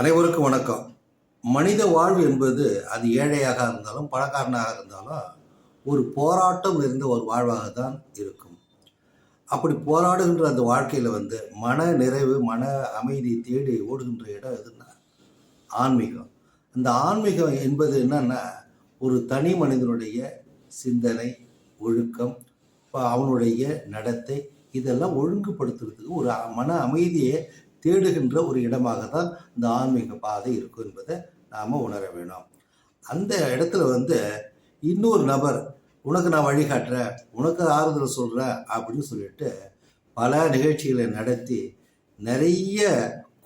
அனைவருக்கும் வணக்கம். மனித வாழ்வு என்பது அது ஏழையாக இருந்தாலும் பணக்காரனாக இருந்தாலும் ஒரு போராட்டம் இருந்த ஒரு வாழ்வாக தான் இருக்கும். அப்படி போராடுகின்ற அந்த வாழ்க்கையில் வந்து மன நிறைவு மன அமைதி தேடி ஓடுகின்ற இடம் எதுன்னா ஆன்மீகம். அந்த ஆன்மீகம் என்பது என்னன்னா ஒரு தனி மனிதனுடைய சிந்தனை ஒழுக்கம் இப்போ அவனுடைய நடத்தை இதெல்லாம் ஒழுங்குபடுத்துறதுக்கு ஒரு மன அமைதியை தேடுகின்ற ஒரு இடமாக தான் இந்த ஆன்மீக பாதை இருக்கும் என்பதை நாம் உணர வேணும். அந்த இடத்துல வந்து இன்னொரு நபர் உனக்கு நான் வழிகாட்டுறேன் உனக்கு ஆறுதல் சொல்கிறேன் அப்படின்னு சொல்லிட்டு பல நிகழ்ச்சிகளை நடத்தி நிறைய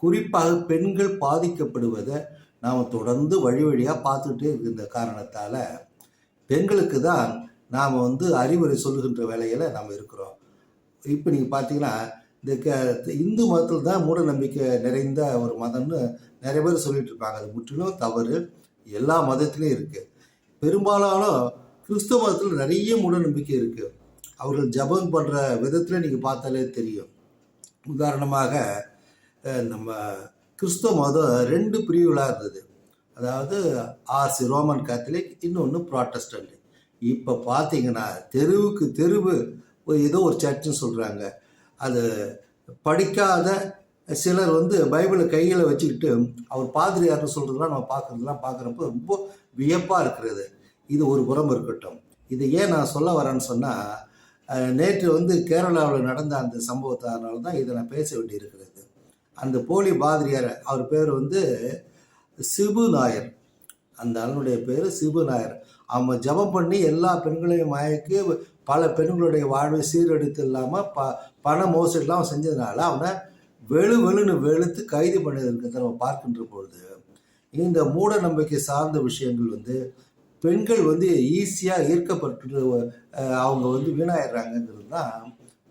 குறிப்பாக பெண்கள் பாதிக்கப்படுவதை நாம் தொடர்ந்து வழி வழியாக பார்த்துட்டே இருக்கின்ற காரணத்தால். பெண்களுக்கு தான் நாம் வந்து அறிவுரை சொல்லுகின்ற வேலையில் நாம் இருக்கிறோம். இப்போ நீங்கள் பார்த்தீங்கன்னா இந்த க இந்து மதத்தில் தான் மூட நம்பிக்கை நிறைந்த ஒரு மதம்னு நிறைய பேர் சொல்லிட்டு இருப்பாங்க அது முற்றிலும் தவறு. எல்லா மதத்துலேயும் இருக்குது பெரும்பாலான கிறிஸ்தவ மதத்தில் நிறைய மூட நம்பிக்கை இருக்குது அவர்கள் ஜபம் பண்ணுற விதத்தில் நீங்கள் பார்த்தாலே தெரியும். உதாரணமாக நம்ம கிறிஸ்தவ மதம் ரெண்டு பிரிவுகளாக இருந்தது. அதாவது ஆர்சி ரோமன் கேத்தலிக் இன்னொன்று ப்ராட்டஸ்டன்ட். இப்போ பார்த்தீங்கன்னா தெருவுக்கு தெருவு ஏதோ ஒரு சர்ச்சுன்னு சொல்கிறாங்க அது படிக்காத சிலர் வந்து பைபிளை கையில் வச்சுக்கிட்டு அவர் பாதிரியார்னு சொல்கிறதுலாம் நம்ம பார்க்குறதுலாம் பார்க்குறப்போ ரொம்ப வியப்பாக இருக்கிறது. இது ஒரு புறம் இருக்கட்டும். இது ஏன் நான் சொல்ல வரேன்னு சொன்னால் நேற்று வந்து கேரளாவில் நடந்த அந்த சம்பவத்தினால தான் இதை நான் பேச வேண்டி இருக்கிறது அந்த போலி பாதிரியார் அவர் பேர் வந்து சிபு நாயர். அந்த அண்ணனுடைய பேர் சிபு நாயர். அவன் ஜெபம் பண்ணி எல்லா பெண்களையும் மயக்கி பல பெண்களுடைய வாழ்வை சீரழித்து இல்லாமல் ப பண மோசடிலாம் செஞ்சதுனால அவனை வெளு வெளுன்னு வெளுத்து கைது பண்ணதற்கு நம்ம பார்க்கின்ற பொழுது இந்த மூட நம்பிக்கை சார்ந்த விஷயங்கள் வந்து பெண்கள் வந்து ஈஸியாக ஈர்க்கப்பட்டு அவங்க வந்து வீணாயிடுறாங்கங்கிறது தான்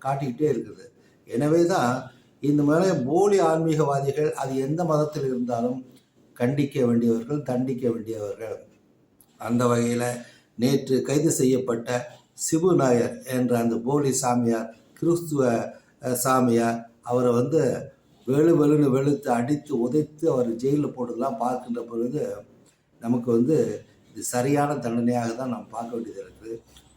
காட்டிக்கிட்டே இருக்குது. எனவே தான் இந்த மாதிரி போலி ஆன்மீகவாதிகள் அது எந்த மதத்தில் இருந்தாலும் கண்டிக்க வேண்டியவர்கள் தண்டிக்க வேண்டியவர்கள். அந்த வகையில் நேற்று கைது செய்யப்பட்ட சிபு நாயர் என்ற அந்த போலி சாமியார் கிறிஸ்துவ சாமியார் அவரை வந்து வெளு வெளுன்னு வெளுத்து அடித்து உதைத்து அவர் ஜெயிலில் போட்டதெல்லாம் பார்க்கின்ற பொழுது நமக்கு வந்து இது சரியான தண்டனையாக தான் நாம் பார்க்க வேண்டியது இருக்குது.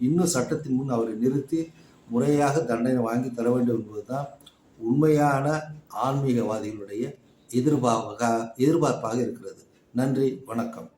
இன்னும் சட்டத்தின் முன் அவரை நிறுத்தி முறையாக தண்டனை வாங்கி தர வேண்டும் என்பது தான் உண்மையான ஆன்மீகவாதிகளுடைய எதிர்பார்ப்பாக எதிர்பார்ப்பாக இருக்கிறது. நன்றி வணக்கம்.